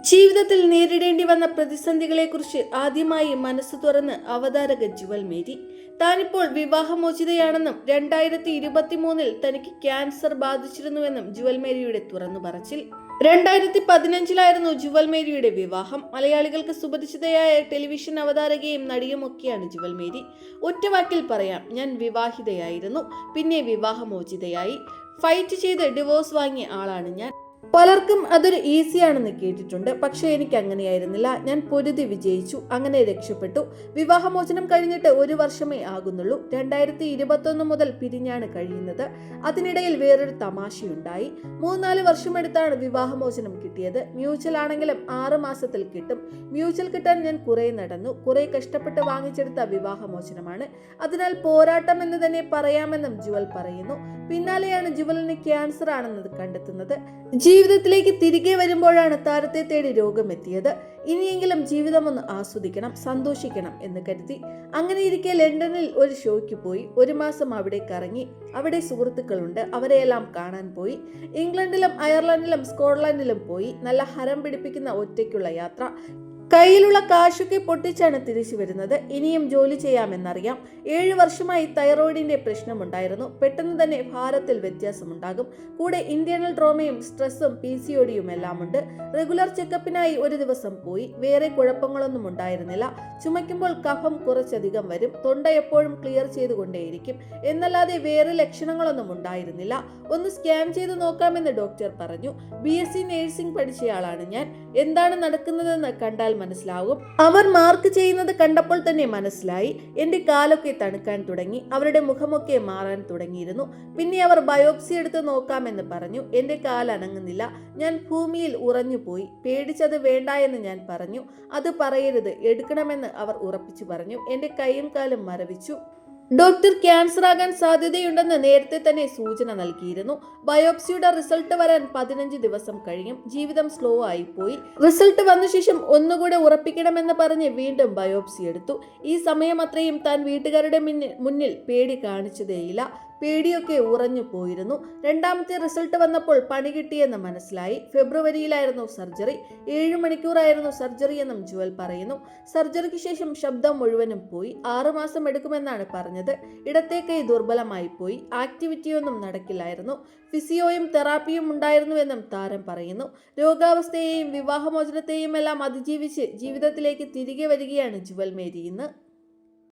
ജീവിതത്തിൽ നേരിടേണ്ടി വന്ന പ്രതിസന്ധികളെക്കുറിച്ച് ആദ്യമായി മനസ്സ് തുറന്ന് അവതാരക ജുവൽ മേരി. താനിപ്പോൾ വിവാഹമോചിതയാണെന്നും രണ്ടായിരത്തി ഇരുപത്തി മൂന്നിൽ തനിക്ക് ക്യാൻസർ ബാധിച്ചിരുന്നുവെന്നും ജുവൽ മേരിയുടെ തുറന്നു പറച്ചിൽ. രണ്ടായിരത്തി പതിനഞ്ചിലായിരുന്നു ജുവൽ മേരിയുടെ വിവാഹം. മലയാളികൾക്ക് സുപരിചിതയായ ടെലിവിഷൻ അവതാരകയും നടിയുമൊക്കെയാണ് ജുവൽ മേരി. ഒറ്റവാക്കിൽ പറയാം ഞാൻ വിവാഹിതയായിരുന്നു. പിന്നെ വിവാഹമോചിതയായി. ഫൈറ്റ് ചെയ്ത് ഡിവോഴ്സ് വാങ്ങിയ ആളാണ് ഞാൻ. പലർക്കും അതൊരു ഈസിയാണെന്ന് കേട്ടിട്ടുണ്ട്. പക്ഷേ എനിക്ക് അങ്ങനെയായിരുന്നില്ല ഞാൻ പൊരുതി വിജയിച്ചു. അങ്ങനെ രക്ഷപ്പെട്ടു. വിവാഹമോചനം കഴിഞ്ഞിട്ട് ഒരു വർഷമേ ആകുന്നുള്ളൂ. രണ്ടായിരത്തി ഇരുപത്തൊന്ന് മുതൽ പിരിഞ്ഞാണ് കഴിയുന്നത്. അതിനിടയിൽ വേറൊരു തമാശയുണ്ടായി. മൂന്നാൽ വർഷമെടുത്താണ് വിവാഹമോചനം കിട്ടിയത്. മ്യൂച്വൽ ആണെങ്കിലും ആറ് മാസത്തിൽ കിട്ടും. മ്യൂച്വൽ കിട്ടാൻ ഞാൻ കുറെ നടന്നു. കുറെ കഷ്ടപ്പെട്ട് വാങ്ങിച്ചെടുത്ത വിവാഹമോചനമാണ്. അതിനാൽ പോരാട്ടം എന്ന് തന്നെ പറയാമെന്നും ജുവൽ പറയുന്നു. പിന്നാലെയാണ് ജുവലിന് ക്യാൻസർ ആണെന്നത് കണ്ടെത്തുന്നത്. ജീവിതത്തിലേക്ക് തിരികെ വരുമ്പോഴാണ് താരത്തെ തേടി രോഗമെത്തിയത്. ഇനിയെങ്കിലും ജീവിതം ഒന്ന് ആസ്വദിക്കണം സന്തോഷിക്കണം എന്ന് കരുതി അങ്ങനെ ഇരിക്കെ ലണ്ടനിൽ ഒരു ഷോയ്ക്ക് പോയി. ഒരു മാസം അവിടെ കറങ്ങി അവിടെ സുഹൃത്തുക്കളുണ്ട് അവരെയെല്ലാം കാണാൻ പോയി. ഇംഗ്ലണ്ടിലും അയർലൻഡിലും സ്കോട്ട്ലൻഡിലും പോയി. നല്ല ഹരം പിടിപ്പിക്കുന്ന ഒറ്റയ്ക്കുള്ള യാത്ര. കയ്യിലുള്ള കാശൊക്കെ പൊട്ടിച്ചാണ് തിരിച്ചു വരുന്നത്. ഇനിയും ജോലി ചെയ്യാമെന്നറിയാം. ഏഴു വർഷമായി തൈറോയിഡിന്റെ പ്രശ്നമുണ്ടായിരുന്നു. പെട്ടെന്ന് തന്നെ ഭാരത്തിൽ വ്യത്യാസമുണ്ടാകും. കൂടെ ഇന്റേണൽ ട്രോമയും സ്ട്രെസ്സും പി സി ഒടിയും എല്ലാം ഉണ്ട് റെഗുലർ ചെക്കപ്പിനായി ഒരു ദിവസം പോയി. വേറെ കുഴപ്പങ്ങളൊന്നും ഉണ്ടായിരുന്നില്ല. ചുമയ്ക്കുമ്പോൾ കഫം കുറച്ചധികം വരും. തൊണ്ട എപ്പോഴും ക്ലിയർ ചെയ്തുകൊണ്ടേയിരിക്കും. എന്നല്ലാതെ വേറെ ലക്ഷണങ്ങളൊന്നും ഉണ്ടായിരുന്നില്ല. ഒന്ന് സ്കാൻ ചെയ്ത് നോക്കാമെന്ന് ഡോക്ടർ പറഞ്ഞു. ബി എസ് സി നേഴ്സിംഗ് പഠിച്ചയാളാണ് ഞാൻ. എന്താണ് നടക്കുന്നതെന്ന് കണ്ടാൽ മനസ്സിലാവും. അവർ മാർക്ക് ചെയ്യുന്നത് കണ്ടപ്പോൾ തന്നെ മനസ്സിലായി. എന്റെ കാലൊക്കെ തണുക്കാൻ തുടങ്ങി. അവരുടെ മുഖമൊക്കെ മാറാൻ തുടങ്ങിയിരുന്നു. പിന്നെ അവർ ബയോപ്സി എടുത്ത് നോക്കാമെന്ന് പറഞ്ഞു. എന്റെ കാൽ അനങ്ങുന്നില്ല. ഞാൻ ഭൂമിയിൽ ഉറഞ്ഞുപോയി. പേടിച്ചത് വേണ്ട എന്ന് ഞാൻ പറഞ്ഞു. അത് പറയരുത്. എടുക്കണമെന്ന് അവർ ഉറപ്പിച്ചു പറഞ്ഞു. എന്റെ കൈയും കാലും മരവിച്ചു. ഡോക്ടർ ക്യാൻസർ ആകാൻ സാധ്യതയുണ്ടെന്ന് നേരത്തെ തന്നെ സൂചന നൽകിയിരുന്നു. ബയോപ്സിയുടെ റിസൾട്ട് വരാൻ പതിനഞ്ച് ദിവസം കഴിയും ജീവിതം സ്ലോ ആയി പോയി റിസൾട്ട് വന്ന ശേഷം ഒന്നുകൂടെ ഉറപ്പിക്കണമെന്ന് പറഞ്ഞ് വീണ്ടും ബയോപ്സി എടുത്തു. ഈ സമയം അത്രയും താൻ വീട്ടുകാരുടെ മുന്നിൽ പേടി കാണിച്ചതേയില്ല. പേടിയൊക്കെ ഉറഞ്ഞു പോയിരുന്നു. രണ്ടാമത്തെ റിസൾട്ട് വന്നപ്പോൾ പണി കിട്ടിയെന്ന് മനസ്സിലായി. ഫെബ്രുവരിയിലായിരുന്നു സർജറി. ഏഴു മണിക്കൂറായിരുന്നു സർജറി എന്നും ജുവൽ പറയുന്നു. സർജറിക്ക് ശേഷം ശബ്ദം മുഴുവനും പോയി. ആറുമാസം എടുക്കുമെന്നാണ് പറഞ്ഞത്. ഇടത്തെ കൈ ദുർബലമായി പോയി. ആക്ടിവിറ്റിയൊന്നും നടക്കില്ലായിരുന്നു. ഫിസിയോയും തെറാപ്പിയും ഉണ്ടായിരുന്നുവെന്നും താരം പറയുന്നു. രോഗാവസ്ഥയെയും വിവാഹമോചനത്തെയും എല്ലാം അതിജീവിച്ച് ജീവിതത്തിലേക്ക് തിരികെ വരികയാണ് ജുവൽ മേരി ഇന്ന്.